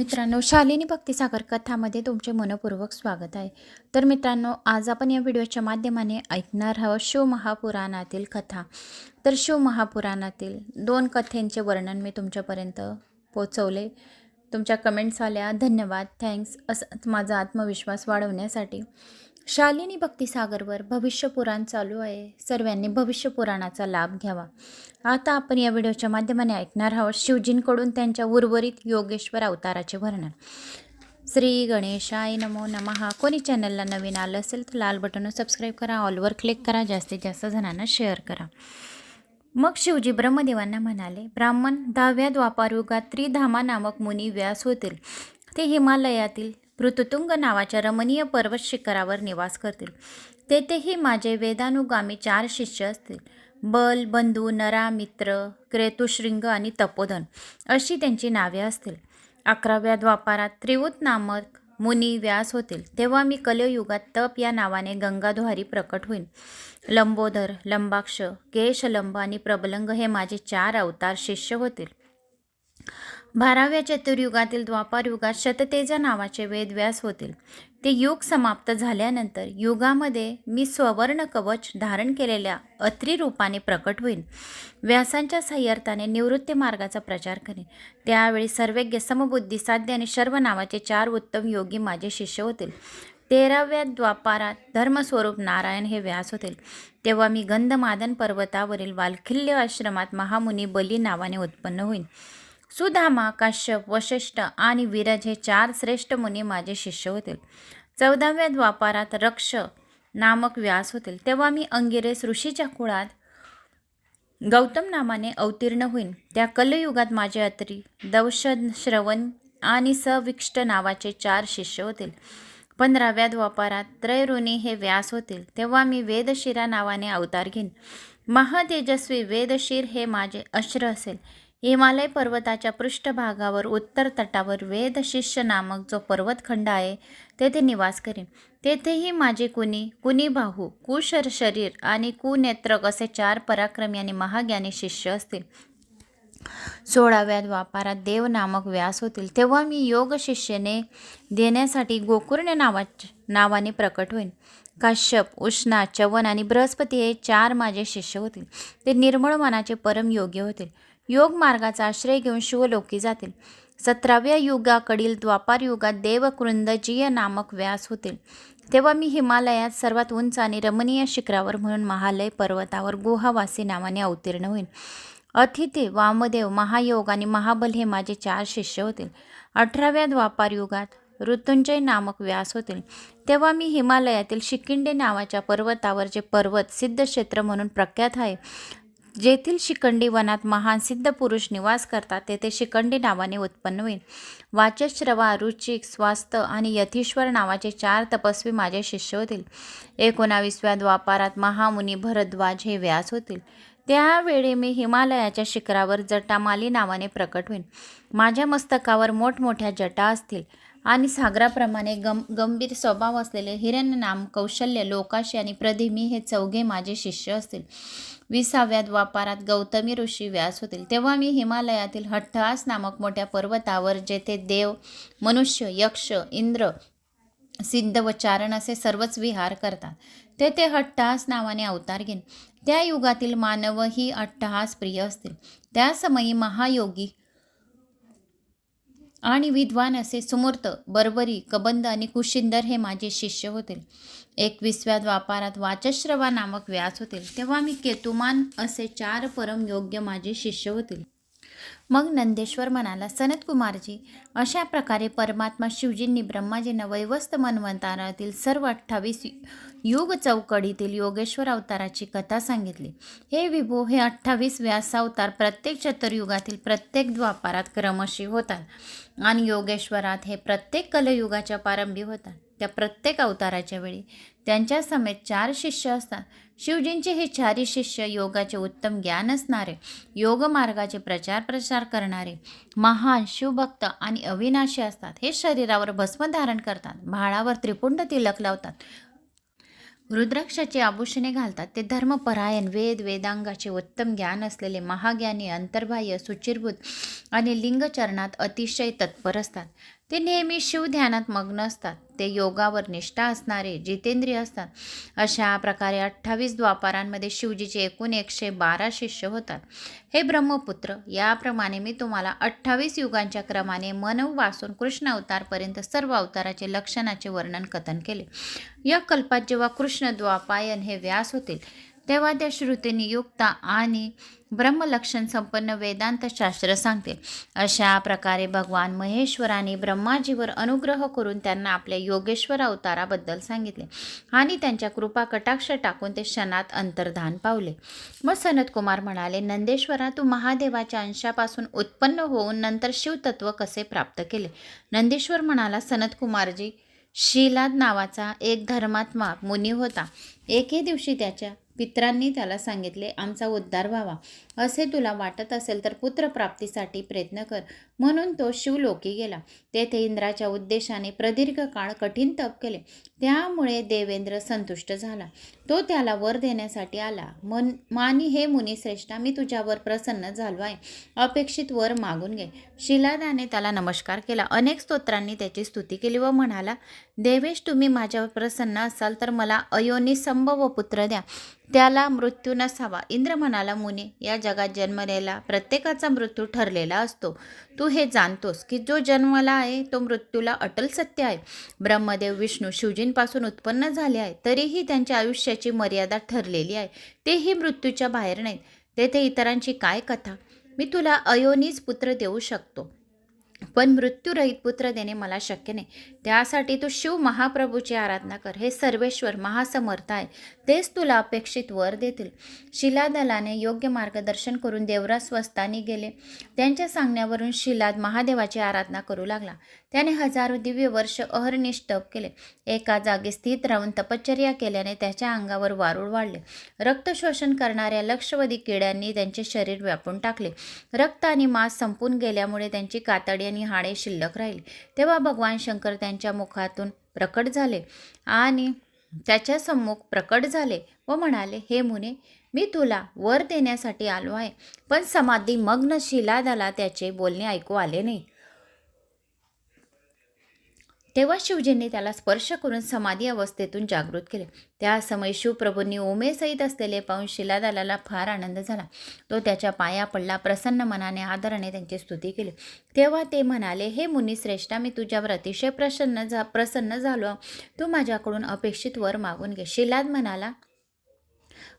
मित्रांनो शालिनी भक्तिसागर कथामध्ये तुमचे मनपूर्वक स्वागत आहे. तर मित्रांनो आज आपण या व्हिडिओच्या माध्यमाने ऐकणार आहोत शिवमहापुराणातील कथा. तर शिवमहापुराणातील दोन कथेंचे वर्णन मी तुमच्यापर्यंत पोचवले तुमच्या कमेंट्स आल्या. धन्यवाद. थँक्स असंच माझा आत्मविश्वास वाढवण्यासाठी. शालिनी भक्तिसागरवर भविष्यपुराण चालू आहे. सर्वांनी भविष्यपुराणाचा लाभ घ्यावा. आता आपण या व्हिडिओच्या माध्यमाने ऐकणार आहोत शिवजींकडून त्यांच्या उर्वरित योगेश्वर अवताराचे वर्णन. श्री गणेशाय नमो नमः. कोणी चॅनलला नवीन आलं असेल तर लाल बटनवर सबस्क्राईब करा ऑलवर क्लिक करा जास्तीत जास्त जणांना शेअर करा. मग शिवजी ब्रह्मदेवांना म्हणाले ब्राह्मण दहाव्या द्वापारयुगात त्रिधामा नामक मुनी व्यास होतील. ते हिमालयातील ऋतुतुंग नावाच्या रमणीय पर्वत शिखरावर निवास करतील. तेथेही माझे वेदानुगामी चार शिष्य असतील. बल बंधू नरा मित्र क्रेतुशृंग आणि तपोधन अशी त्यांची नावे असतील. अकराव्या द्वापारात त्रिवूत नामक मुनी व्यास होतील. तेव्हा मी कलयुगात तप या नावाने गंगाद्वारी प्रकट होईन. लंबोदर लंबाक्ष केशलंब आणि प्रबलंग हे माझे चार अवतार शिष्य होतील. बाराव्या चतुर्युगातील द्वापार युगात शततेजा नावाचे वेदव्यास होतील. ते युग समाप्त झाल्यानंतर युगामध्ये मी स्वर्ण कवच धारण केलेल्या अत्री रूपाने प्रकट होईल व्यासांच्या सह्यार्थाने निवृत्ती मार्गाचा प्रचार करेन. त्यावेळी सर्वज्ञ समबुद्धी साध्य आणि शर्व नावाचे चार उत्तम योगी माझे शिष्य होतील. तेराव्या द्वापारात धर्मस्वरूप नारायण हे व्यास होतील. तेव्हा मी गंधमादन पर्वतावरील वालखिल्य आश्रमात महामुनी बली नावाने उत्पन्न होईन. सुधामा काश्यप वशिष्ठ आणि विरज हे चार श्रेष्ठ मुनी माझे शिष्य होतील. चौदाव्या द्वापारात रक्ष नामक व्यास होतील. तेव्हा मी अंगिरेस ऋषीच्या कुळात गौतम नामाने अवतीर्ण होईन. त्या कलयुगात माझे अत्री दौषद श्रवण आणि सविष्ट नावाचे चार शिष्य होतील. पंधराव्या द्वापारात त्रैरुणी हे व्यास होतील. तेव्हा मी वेदशिरा नावाने अवतार घेईन. महातेजस्वी वेदशीर हे माझे अश्र असेल. हिमालय पर्वताच्या पृष्ठभागावर उत्तर तटावर वेदशिष्य नामक जो पर्वतखंड आहे तेथे निवास करेन. तेथेही माझे कुणी कुणी बाहू कुशर शरीर आणि कुनेत्रक असे चार पराक्रमी आणि महाज्ञानी शिष्य असतील. सोळाव्या व्यापारात देव नामक व्यास होतील. तेव्हा मी योग शिष्यने देण्यासाठी गोकुर्ण नावा नावाने प्रकट होईन. काश्यप उष्णा चवन आणि बृहस्पती हे चार माझे शिष्य होतील. ते निर्मळ मनाचे परम योग्य होतील. योग मार्गाचा आश्रय घेऊन शिवलोकी जातील. सतराव्या युगाकडील द्वापार युगात देवकृंदजीय नामक व्यास होतील. तेव्हा मी हिमालयात सर्वात उंच आणि रमणीय शिखरावर म्हणून महालय पर्वतावर गुहावासी नावाने अवतीर्ण होईल अतिथी वामदेव महायोग आणि महाबल हे माझे चार शिष्य होतील. अठराव्या द्वापार युगात ऋतुंजय नामक व्यास होतील. तेव्हा मी हिमालयातील शिकिंडे नावाच्या पर्वतावर जे पर्वत सिद्ध क्षेत्र म्हणून प्रख्यात आहे जेथील शिखंडी वनात महान सिद्ध पुरुष निवास करतात तेथे शिखंडी नावाने उत्पन्न होईल. वाचश्रवा रुचिक स्वास्थ आणि यथीश्वर नावाचे चार तपस्वी माझे शिष्य होतील. एकोणावीसव्या द्वापारात महामुनी भरद्वाज हे व्यास होतील. त्यावेळी मी हिमालयाच्या शिखरावर जटामाली नावाने प्रकट होईन. माझ्या मस्तकावर मोठमोठ्या जटा असतील. आणि सागराप्रमाणे गम गंभीर स्वभाव असलेले हिरण्य नाम कौशल्य लोकाशी आणि प्रधिमी हे चौघे माझे शिष्य असतील. विसाव्या व्यापारात गौतमी ऋषी व्यास होतील. तेव्हा मी हिमालयातील हट्टहास नामक मोठ्या पर्वतावर जेथे देव मनुष्य यक्ष इंद्र सिद्ध व चारण असे सर्वच विहार करतात तेथे हट्टहास नावाने अवतार घेईन. त्या युगातील मानव ही अट्टहास प्रिय असतील. त्या समयी महायोगी आणि विद्वान असे सुमूर्त बर्बरी कबंद आणि कुशिंदर हे माझे शिष्य होतील. एकविसव्या द्वापारात वाचश्रवा नामक व्यास होतील. तेव्हा मी केतुमान असे चार परम योग्य माझे शिष्य होतील. मग नंदेश्वर म्हणाला सनतकुमारजी अशा प्रकारे परमात्मा शिवजींनी ब्रह्माजींना वैवस्त मनवंतारातील सर्व अठ्ठावीस युग चौकडीतील योगेश्वर अवताराची कथा सांगितली. हे विभो हे अठ्ठावीस व्यासावतार प्रत्येक चतुर्युगातील प्रत्येक द्वापारात क्रमशी होतात आणि योगेश्वरात हे प्रत्येक कलयुगाच्या प्रारंभी होतात. त्या प्रत्येक अवताराच्या वेळी त्यांच्या समेत चार शिष्य असतात. शिवजींचे हे चारी शिष्य योगाचे उत्तम ज्ञान असणारे योग मार्गाचे प्रचार प्रसार करणारे महान शिवभक्त आणि अविनाशी असतात. हे शरीरावर भस्म धारण करतात. भाळावर त्रिपुंड तिलक लावतात. रुद्राक्षाची आभूषणे घालतात. ते धर्मपरायण वेद वेदांगाचे उत्तम ज्ञान असलेले महाज्ञानी अंतर्बाह्य सुचिरभूत आणि लिंगचरणात अतिशय तत्पर असतात. ते नेहमी शिवध्यानात मग्न असतात. ते योगावर निष्ठा असणारे जितेंद्रिय असतात. अशा प्रकारे अठ्ठावीस द्वापारांमध्ये शिवजीचे एकूण एकशे बारा शिष्य होतात. हे ब्रह्मपुत्र याप्रमाणे मी तुम्हाला अठ्ठावीस युगांच्या क्रमाने मनव वासून कृष्ण अवतारपर्यंत सर्व अवताराचे लक्षणाचे वर्णन कथन केले. या कल्पात जेव्हा कृष्ण द्वापायन हे व्यास होतील तेव्हा त्या श्रुतीने युक्ता आणि ब्रह्मलक्षण संपन्न वेदांत शास्त्र सांगते. अशा प्रकारे भगवान महेश्वराने ब्रह्माजीवर अनुग्रह करून त्यांना आपल्या योगेश्वर अवताराबद्दल सांगितले आणि त्यांच्या कृपा कटाक्ष टाकून ते क्षणात अंतर्धान पावले. मग सनतकुमार म्हणाले नंदेश्वरा तू महादेवाच्या अंशापासून उत्पन्न होऊन नंतर शिवतत्व कसे प्राप्त केले? नंदेश्वर म्हणाला सनतकुमारजी शिलाद नावाचा एक धर्मात्मा मुनी होता. एके दिवशी त्याच्या पित्रांनी त्याला सांगितले आमचा उद्धार व्हावा. असे तुला वाटत असेल तर पुत्रप्राप्तीसाठी प्रयत्न कर. म्हणून तो शिवलोकी गेला. तेथे इंद्राच्या उद्देशाने प्रदीर्घ काळ कठीण तप केले. त्यामुळे देवेंद्र संतुष्ट झाला. तो त्याला वर देण्यासाठी आला. मन मानी हे मुनी श्रेष्ठा मी तुझ्यावर प्रसन्न झालो आहे. अपेक्षित वर मागून घे. शिलादाने त्याला नमस्कार केला. अनेक स्तोत्रांनी त्याची स्तुती केली व म्हणाला देवेश तुम्ही माझ्यावर प्रसन्न असाल तर मला अयोनी संभव पुत्र द्या. त्याला मृत्यू नसावा. इंद्र म्हणाला मुने या जगात जन्मलेला प्रत्येकाचा मृत्यू ठरलेला असतो. तू हे जाणतोस की जो जन्मला आहे तो मृत्यूला अटल सत्य आहे. ब्रह्मदेव विष्णू शिवजींपासून उत्पन्न झाले आहे तरीही त्यांच्या आयुष्याची मर्यादा ठरलेली आहे. तेही मृत्यूच्या बाहेर नाहीत. तेथे इतरांची काय कथा? मी तुला अयोनीच पुत्र देऊ शकतो. पण मृत्यूरहित पुत्र देणे मला शक्य नाही. त्यासाठी तू शिव महाप्रभूची आराधना कर. हे सर्वेश्वर महासमर्थ आहे. तेच तुला अपेक्षित वर देतील. शिलादलाने योग्य मार्गदर्शन करून देवराज स्वस्तानी गेले. त्यांच्या सांगण्यावरून शिलाद महादेवाची आराधना करू लागला. त्याने हजारो दिव्य वर्ष अहर्निश तप केले. एका जागी स्थित राहून तपश्चर्या केल्याने त्याच्या अंगावर वारूळ वाढले. रक्त शोषण करणाऱ्या लक्षवधी किड्यांनी त्यांचे शरीर व्यापून टाकले. रक्त आणि मांस संपून गेल्यामुळे त्यांची कातडी आणि हाडे शिल्लक राहिली. तेव्हा भगवान शंकर त्यांच्या मुखातून प्रकट झाले आणि त्याच्या सम्मुख प्रकट झाले व म्हणाले हे मुने मी तुला वर देण्यासाठी आलो आहे पण समाधी मग्न शिलादाला त्याचे बोलणे ऐकू आले नाही. तेव्हा शिवजींनी त्याला स्पर्श करून समाधी अवस्थेतून जागृत केले. त्या समय शिवप्रभूंनी उमेसहित असलेले पाहून शिलादालाला फार आनंद झाला. तो त्याच्या पाया पडला प्रसन्न मनाने आदराने त्यांची स्तुती केली. तेव्हा ते म्हणाले हे मुनी श्रेष्ठा मी तुझ्यावर अतिशय प्रसन्न झा प्रसन्न झालो तू माझ्याकडून अपेक्षित वर मागून घे. शिलाद म्हणाला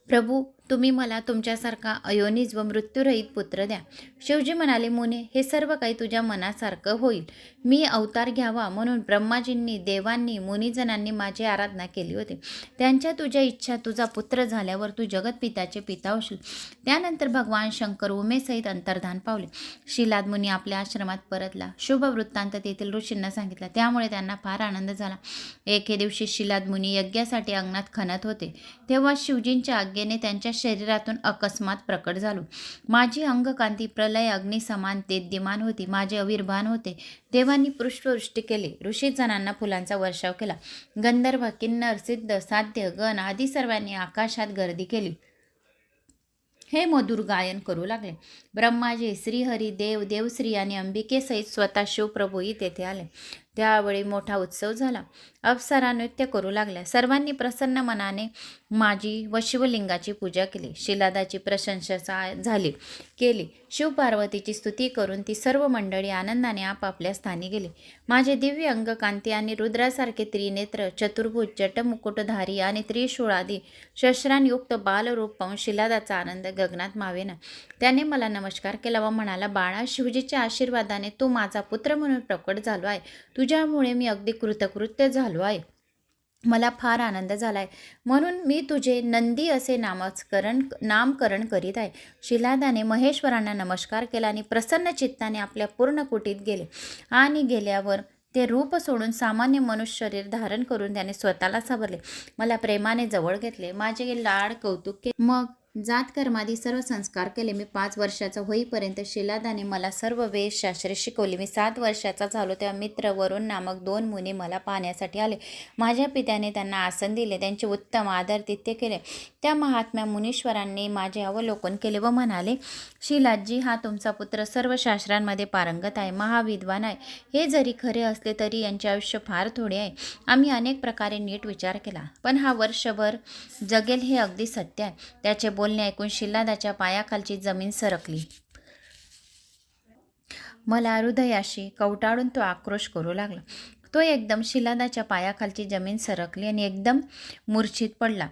प्रभू तुम्ही मला तुमच्यासारखा अयोनिज व मृत्यूरहित पुत्र द्या. शिवजी म्हणाले मुने हे सर्व काही तुझ्या मनासारखं होईल. मी अवतार घ्यावा म्हणून ब्रह्माजींनी देवांनी मुनिजनांनी माझी आराधना केली होती. त्यांच्या तुझ्या इच्छा तुझा पुत्र झाल्यावर तू जगतपिताचे पिता होशील. त्यानंतर भगवान शंकर उमेसहित अंतर्धान पावले. शिलाद मुनी आपल्या आश्रमात परतला. शुभ वृत्तांत तेथील ऋषींना सांगितला. त्यामुळे त्यांना फार आनंद झाला. एके दिवशी शिलाद मुनी यज्ञासाठी अंगणात खणत होते. तेव्हा शिवजींच्या आज्ञेने त्यांच्या शरीरातून अकस्मात प्रकट झालो. माझी अंगकांती प्रलय अग्निसमान तेद्यमान होती. माझे अविर्भान होते. देवांनी पृष्ठवृष्टी केली. ऋषीजनांना फुलांचा वर्षाव केला. गंधर्व किन्नर सिद्ध साध्य गण आदी सर्वांनी आकाशात गर्दी केली. हे मधुर गायन करू लागले. ब्रह्माजी श्रीहरी देव देवश्री आणि अंबिकेसहित स्वतः शिवप्रभूही तेथे आले. त्यावेळी मोठा उत्सव झाला. अप्सरा नृत्य करू लागल्या. सर्वांनी प्रसन्न मनाने माझी व शिवलिंगाची पूजा केली. शिलादाची प्रशंसा झाली केली. शिवपार्वतीची स्तुती करून ती सर्व मंडळी आनंदाने आपापल्या स्थानी गेली. माझे दिव्य अंगकांती आणि रुद्रासारखे त्रिनेत्र चतुर्भुज जटमुकुटधारी आणि त्रिशूळादी शस्त्रांयुक्त बालरूप पाहून शिलादाचा आनंद गगनात मावेना. त्याने मला नमस्कार केला व म्हणाला बाळा शिवजीच्या आशीर्वादाने तू माझा पुत्र म्हणून प्रकट झालो आहे. तुझ्यामुळे मी अगदी कृतकृत्य झालो आहे. मला फार आनंद झाला आहे म्हणून मी तुझे नंदी असे नामस्करण नामकरण करीत आहे. शिलादाने महेश्वरांना नमस्कार केला आणि प्रसन्न चित्ताने आपल्या पूर्ण कुटीत गेले. आणि गेल्यावर ते रूप सोडून सामान्य मनुष्य शरीर धारण करून त्याने स्वतःला सावरले. मला प्रेमाने जवळ घेतले. माझे लाड कौतुक केले मग जात कर्मादी सर्व संस्कार केले. मी पाच वर्षाचा होईपर्यंत शिलादाने मला सर्व वेदशास्त्रे शिकवली. मी सात वर्षाचा झालो तेव्हा मित्र वरुण नामक दोन मुनी मला पाहण्यासाठी आले. माझ्या पित्याने त्यांना आसन दिले. त्यांचे उत्तम आदर तिथे केले. त्या महात्म्या मुनीश्वरांनी माझे अवलोकन केले व म्हणाले शिलाजी हा तुमचा पुत्र सर्व शास्त्रांमध्ये पारंगत आहे महाविद्वान आहे. हे जरी खरे असले तरी यांचे आयुष्य फार थोडे आहे. आम्ही अनेक प्रकारे नीट विचार केला. पण हा वर्षभर जगेल हे अगदी सत्य आहे. त्याचे बोलणे ऐकून शिल्लादाच्या पायाखालची जमीन सरकली. मला हृदयाशी कवटाळून तो आक्रोश करू लागला. तो एकदम शिलादाच्या पायाखालची जमीन सरकली आणि एकदम मूर्छित पडला.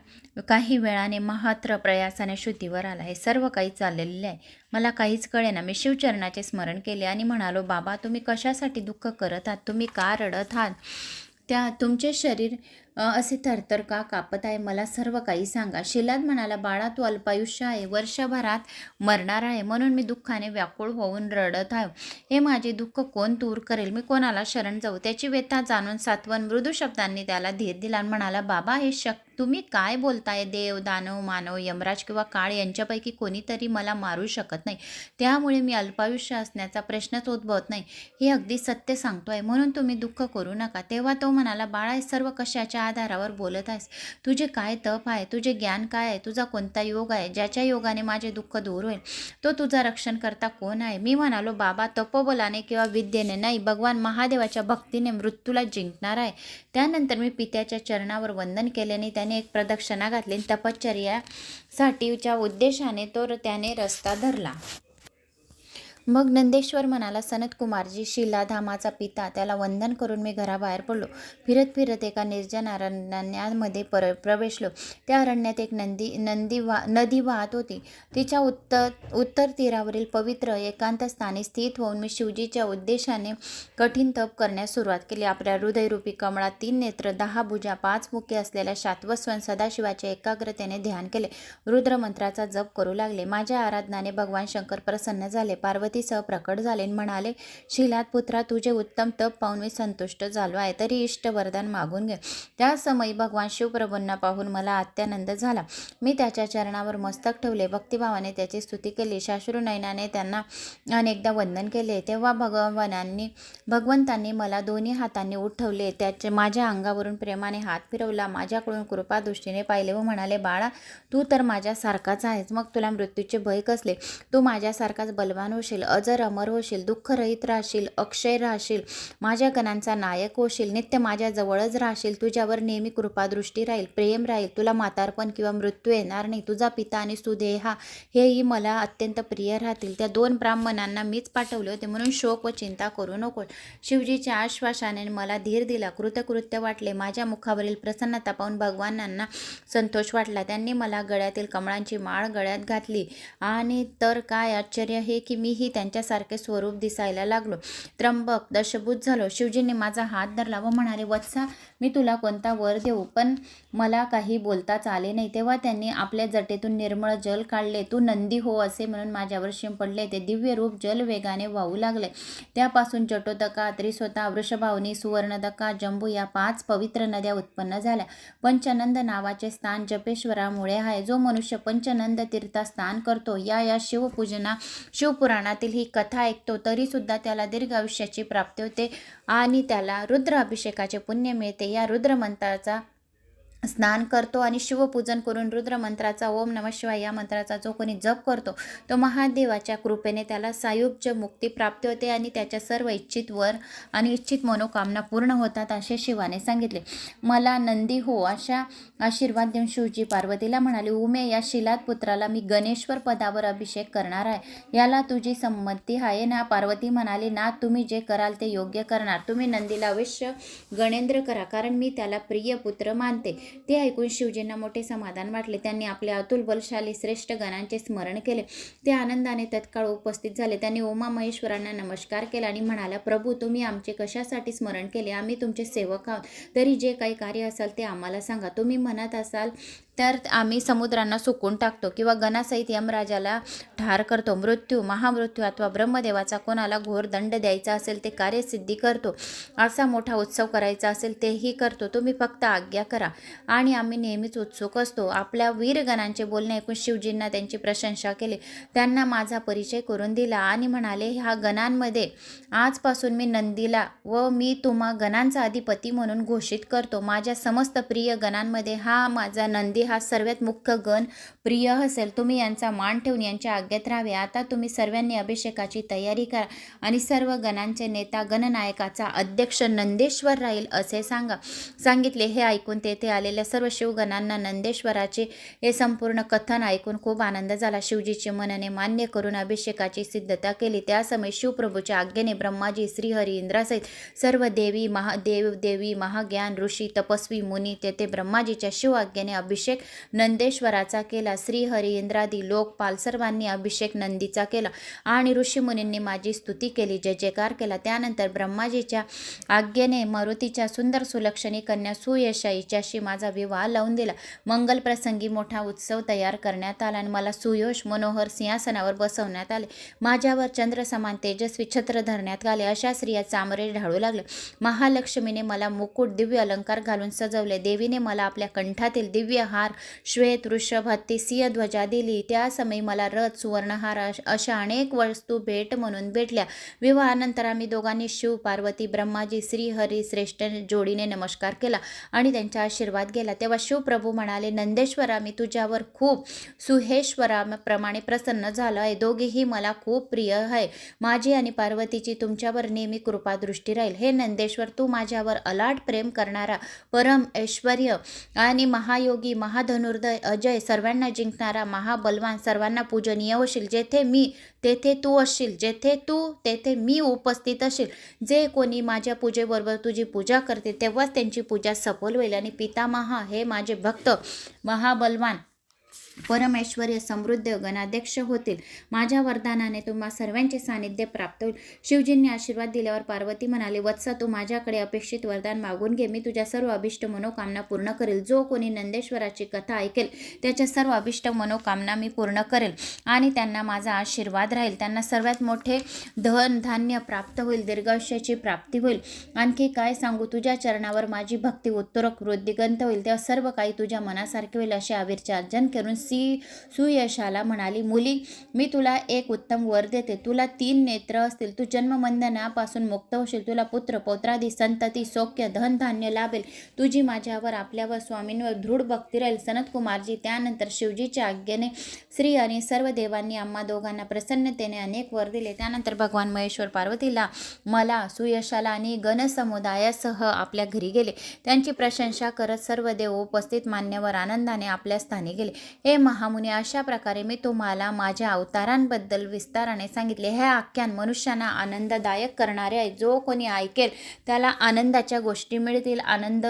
काही वेळाने मात्र प्रयासाने श्रुतीवर आला. हे सर्व काही चाललेले आहे. मला काहीच कळेना. मी शिवचरणाचे स्मरण केले आणि म्हणालो बाबा तुम्ही कशासाठी दुःख करत आहात? तुम्ही का रडत आहात? त्या तुमचे शरीर असे थरथर का कापत आहे? मला सर्व काही सांगा. शिलाद म्हणाला बाळा तू अल्पायुष्य आहे. वर्षभरात मरणार आहे. म्हणून मी दुःखाने व्याकुळ होऊन रडत आहे. हे माझे दुःख कोण दूर करेल? मी कोणाला शरण जाऊ त्याची व्यथा जाणून सातवन मृदू शब्दांनी त्याला धीर दिला आणि म्हणाला बाबा हे शक तुम्ही काय बोलताय? देव दानव मानव यमराज किंवा काळ यांच्यापैकी कोणीतरी मला मारू शकत नाही. त्यामुळे मी अल्पायुष्य असण्याचा प्रश्नच उद्भवत नाही. हे अगदी सत्य सांगतो आहे म्हणून तुम्ही दुःख करू नका तेव्हा तो म्हणाला बाळा हे सर्व कशाच्या आधारावर बोलत आहेस. तुझे काय तप आहे? तुझे ज्ञान काय आहे? तुझा कोणता योग आहे? ज्याच्या योगाने माझे दुःख दूर होईल? तो तुझा रक्षण करता कोण आहे? मी म्हणालो बाबा तपोबलाने किंवा विद्येने नाही भगवान महादेवाच्या भक्तीने मृत्यूला जिंकणार आहे. त्यानंतर मी पित्याच्या चरणावर वंदन केल्याने त्याने एक प्रदक्षिणा घातली आणि तपश्चर्यासाठीच्या उद्देशाने तो त्याने रस्ता धरला. मग नंदेश्वर म्हणाला सनतकुमारजी शिलाधामाचा पिता त्याला वंदन करून मी घराबाहेर पडलो. फिरत फिरत एका निर्जन अरण्यामध्ये पर प्रवेशलो. त्या अरण्यात एक नंदी नंदी वा नदी वाहत होती. तिच्या उत्तर उत्तर तीरावरील पवित्र एकांत स्थानी स्थित होऊन मी शिवजीच्या उद्देशाने कठीण तप करण्यास सुरुवात केली. आपल्या हृदयरूपी कमळात तीन नेत्र दहा भुजा पाच मुखे असलेल्या शाश्वतस्वन सदाशिवाचे एकाग्रतेने ध्यान केले. रुद्रमंत्राचा जप करू लागले. माझ्या आराधनाने भगवान शंकर प्रसन्न झाले. पार्वती पार्वतीसह प्रकट झाले म्हणाले शिलात पुत्रा तुझे उत्तम तप पाहून मी संतुष्ट झालो आहे. तरी इष्ट वरदान मागून घे. त्या समयी भगवान शिवप्रभूंना पाहून मला अत्यानंद झाला. मी त्याच्या चरणावर मस्तक ठेवले. भक्तिभावाने त्याची स्तुती केली. शाश्रू नयनाने त्यांना अनेकदा वंदन केले. तेव्हा भगवानांनी भगवंतांनी मला दोन्ही हातांनी उठवले त्याचे माझ्या अंगावरून प्रेमाने हात फिरवला. माझ्याकडून कृपादृष्टीने पाहिले व म्हणाले बाळा तू तर माझ्यासारखाच आहेस. मग तुला मृत्यूचे भय कसले? तू माझ्यासारखाच बलवान होशील. अजर अमर होशील दुःखरहित राहशील अक्षय राहशील माझ्या गणांचा नायक होशील नित्य माझ्याजवळच राहशील तुझ्यावर नेहमी कृपादृष्टी राहील प्रेम राहील तुला म्हातारपण किंवा मृत्यू येणार नाही तुझा पिता आणि सुदेहा हेही मला अत्यंत प्रिय राहतील. त्या दोन ब्राह्मणांना मीच पाठवले होते म्हणून शोक व चिंता करू नको. शिवजीच्या आश्वासाने मला धीर दिला कृतकृत्य वाटले माझ्या मुखावरील प्रसन्नता पाहून भगवानांना संतोष वाटला. त्यांनी मला गळ्यातील कमळांची माळ गळ्यात घातली. आणि तर काय आश्चर्य हे की मीही त्यांच्यासारखे स्वरूप दिसायला लागलो. त्र्यंबक दशभूत झालो. शिवजींनी माझा हात धरला व म्हणाले वत्सा मी तुला कोणता वर देऊ? पण मला काही बोलताच आले नाही. तेव्हा त्यांनी आपल्या जटेतून निर्मळ जल काढले. तू नंदी हो असे म्हणून माझ्यावर शिंपडले ते दिव्य रूप जल वेगाने वाहू लागले. त्यापासून जटोदका त्रिसोता वृषभावनी सुवर्णदका जंबू या पाच पवित्र नद्या उत्पन्न झाल्या. पंचनंद नावाचे स्थान जपेश्वरामुळे आहे. जो मनुष्य पंचनंद तीर्थ स्नान करतो या या शिवपूजना शिवपुराणात शिवपुराणातील ही कथा ऐकतो तरीसुद्धा त्याला दीर्घ आयुष्याची प्राप्ती होते आणि त्याला रुद्र अभिषेकाचे पुण्य मिळते. या रुद्रमंत्राचा स्नान करतो आणि शिवपूजन करून रुद्रमंत्राचा ओम नम शिवाय या मंत्राचा जो कोणी जप करतो तो महादेवाच्या कृपेने त्याला सायुज्य मुक्ती प्राप्त होते आणि त्याच्या सर्व इच्छित वर आणि इच्छित मनोकामना पूर्ण होतात असे शिवाने सांगितले. मला नंदी हो अशा आशीर्वाद देऊन शिवजी पार्वतीला म्हणाले उमे या शिलात पुत्राला मी गणेश्वर पदावर अभिषेक करणार आहे. याला तुझी संमती आहे ना? पार्वती म्हणाली ना तुम्ही जे कराल ते योग्य करणार. तुम्ही नंदीला अवश्य गणेंद्र करा कारण मी त्याला प्रिय पुत्र मानते. ते ऐकून शिवजींना मोठे समाधान वाटले. त्यांनी आपल्या अतुल बलशाली श्रेष्ठ गणांचे स्मरण केले. ते आनंदाने तत्काळ उपस्थित झाले. त्यांनी उमा महेश्वरांना नमस्कार केला आणि म्हणाला प्रभू तुम्ही आमचे कशासाठी स्मरण केले? आम्ही तुमचे सेवक आहोत. तरी जे काही कार्य असाल ते आम्हाला सांगा. तुम्ही म्हणत असाल तर आम्ही समुद्रांना सुकून टाकतो किंवा गणासहित यमराजाला ठार करतो. मृत्यू महामृत्यू अथवा ब्रह्मदेवाचा कोणाला घोर दंड द्यायचा असेल ते कार्यसिद्धी करतो. असा मोठा उत्सव करायचा असेल तेही करतो. तुम्ही फक्त आज्ञा करा. आणि आम्ही नेहमीच उत्सुक असतो. आपल्या वीरगणांचे बोलणे ऐकून शिवजींना त्यांची प्रशंसा केली. त्यांना माझा परिचय करून दिला आणि म्हणाले ह्या गणांमध्ये आजपासून मी नंदीला व मी तुम्हा गणांचा अधिपती म्हणून घोषित करतो. माझ्या समस्त प्रिय गणांमध्ये हा माझा नंदी हा सर्वात मुख्य गण प्रिय असेल. तुम्ही यांचा मान ठेवून यांच्या आज्ञेत राहावे. आता तुम्ही सर्वांनी अभिषेकाची तयारी करा आणि सर्व गणांचे नेता गणनायकाचा अध्यक्ष नंदेश्वर राहील असे सांगा. सांगितले. हे ऐकून तेथे आलेल्या सर्व शिवगणांना नंदेश्वराचे हे संपूर्ण कथन ऐकून खूप आनंद झाला. शिवजीचे मनने मान्य करून अभिषेकाची सिद्धता केली. त्या समय शिवप्रभूच्या आज्ञेने ब्रह्माजी श्रीहरी इंद्रासहित सर्व देवी महादेव देवी महाज्ञान ऋषी तपस्वी मुनी तेथे ब्रह्माजीच्या शिव आज्ञेने अभिषेक नंदेश्वराचा केला. श्रीहरी लोकपाल सर्वांनी अभिषेक नंदीचा केला आणि ऋषीमुनींनी माझी स्तुती केली जय जयकार केला. त्यानंतर ब्रह्माजीच्या आज्ञेने मारुतीच्या सुंदर सुलक्षणी कन्या सुयशा हिच्याशी माझा विवाह लावून दिला. मंगल प्रसंगी मोठा उत्सव तयार करण्यात आला आणि मला सुयश मनोहर सिंहासनावर बसवण्यात आले. माझ्यावर चंद्र समान तेजस्वी छत्र धरण्यात आले. अशा स्त्रिया चामरे ढाळू लागले. महालक्ष्मीने मला मुकुट दिव्य अलंकार घालून सजवले. देवीने मला आपल्या कंठातील दिव्य हा हार श्वेत वृषभ हत्ती सिंह ध्वजा दिली त्या समयी मला रथ सुवर्णहार अशा अनेक वस्तू भेट म्हणून भेटल्या. विवाहानंतर आम्ही दोघांनी शिव पार्वती ब्रह्माजी श्रीहरी श्रेष्ठ जोडीने नमस्कार केला आणि त्यांचा आशीर्वाद गेला. तेव्हा शिवप्रभू म्हणाले नंदेश्वरा मी तुझ्यावर खूप सुहेश्वराप्रमाणे प्रसन्न झालो आहे. दोघेही मला खूप प्रिय आहे. माझी आणि पार्वतीची तुमच्यावर नेहमी कृपादृष्टी राहील. हे नंदेश्वर तू माझ्यावर अलाट प्रेम करणारा परम ऐश्वर आणि महायोगी महाधनुर्दय अजय सर्वांना जिंकणारा महाबलवान सर्वांना पूजनीय होशील. जेथे मी तेथे तू असशील. जेथे तू तेथे मी उपस्थित असेल. जे कोणी माझ्या पूजेबरोबर तुझी पूजा करते तेव्हाच त्यांची पूजा सफल होईल. आणि पितामहा हे माझे भक्त महाबलवान परमेश्वरी समृद्ध गणाध्यक्ष होतील. माझ्या वरदानाने तुम्हा सर्वांचे सानिध्य प्राप्त होईल. शिवजींनी आशीर्वाद दिल्यावर पार्वती म्हणाले वत्सा तू माझ्याकडे अपेक्षित वरदान मागून घे. मी तुझ्या सर्व अभिष्ट मनोकामना पूर्ण करेल. जो कोणी नंदेश्वराची कथा ऐकेल त्याच्या सर्व अभिष्ट मनोकामना मी पूर्ण करेल आणि त्यांना माझा आशीर्वाद राहील. त्यांना सर्वात मोठे धन धान्य प्राप्त होईल. दीर्घायुष्याची प्राप्ती होईल. आणखी काय सांगू? तुझ्या चरणावर माझी भक्ती उत्तरक वृद्धिगंत होईल. तेव्हा सर्व काही तुझ्या मनासारखे होईल असे आविर्चे अर्जन करून सी सुयशाला म्हणाली मुली मी तुला एक उत्तम वर देते. तुला तीन नेत्र असतील. तू जन्मबंधनापासून मुक्त होशील. तुला पुत्र पौत्रादी संतती सौख्य धनधान्य लाभेल. तुझी माझ्यावर आपल्यावर स्वामींवर दृढ भक्ती राहील सनतकुमारजी त्यानंतर शिवजीच्या आज्ञेने श्री आणि सर्व देवांनी आम्हा दोघांना प्रसन्नतेने अनेक वर दिले. त्यानंतर भगवान महेश्वर पार्वतीला मला सुयशाला आणि गणसमुदायासह आपल्या घरी गेले. त्यांची प्रशंसा करत सर्व देव उपस्थित मान्यवर आनंदाने आपल्या स्थानी गेले. हे महामुनी अशा प्रकारे मी तुम्हाला माझ्या अवतारांबद्दल विस्ताराने सांगितले. हे आख्यान मनुष्यांना आनंददायक करणारे आहे. जो कोणी ऐकेल त्याला आनंदाच्या गोष्टी मिळतील. आनंद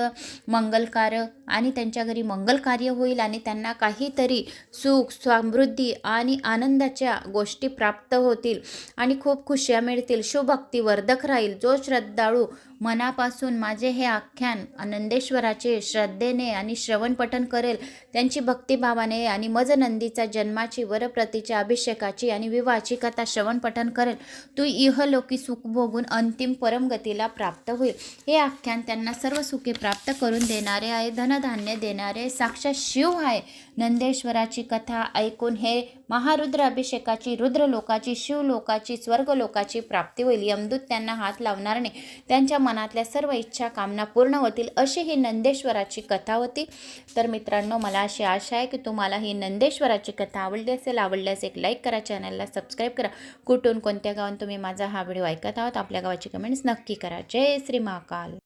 मंगलकार्य आणि त्यांच्या घरी मंगल कार्य होईल आणि त्यांना काहीतरी सुख समृद्धी आणि आनंदाच्या गोष्टी प्राप्त होतील आणि खूप खुशिया मिळतील. शिवभक्तीवर्धक राहील. जो श्रद्धाळू मनापासून माझे हे आख्यान आनंदेश्वराचे श्रद्धेने आणि श्रवणपठन करेल त्यांची भक्तिभावाने आणि मजनंदीचा जन्माची वरप्रतीच्या अभिषेकाची आणि विवाहाची कथा श्रवणपठन करेल. तू इहलोकी सुख भोगून अंतिम परमगतीला प्राप्त होईल. हे आख्यान त्यांना सर्व सुखे प्राप्त करून देणारे आहे धनधान्य देणारे साक्षात शिव आहे. नंदेश्वराची कथा ऐकून हे महारुद्र अभिषेकाची रुद्रलोकाची शिवलोकाची स्वर्गलोकाची प्राप्ती होईल. यमदूत त्यांना हात लावणार नाही. त्यांच्या मनातल्या सर्व इच्छा कामना पूर्ण होतील अशी ही नंदेश्वराची कथा होती. तर मित्रांनो मला अशी आशा आहे की तुम्हाला ही नंदेश्वराची कथा आवडली असेल आवडल्यास एक लाईक करा चॅनलला सबस्क्राईब करा. कुठून कोणत्या गावात तुम्ही माझा हा व्हिडिओ ऐकत आहोत आपल्या गावाची कमेंट्स नक्की करा. जय श्री महाकाल.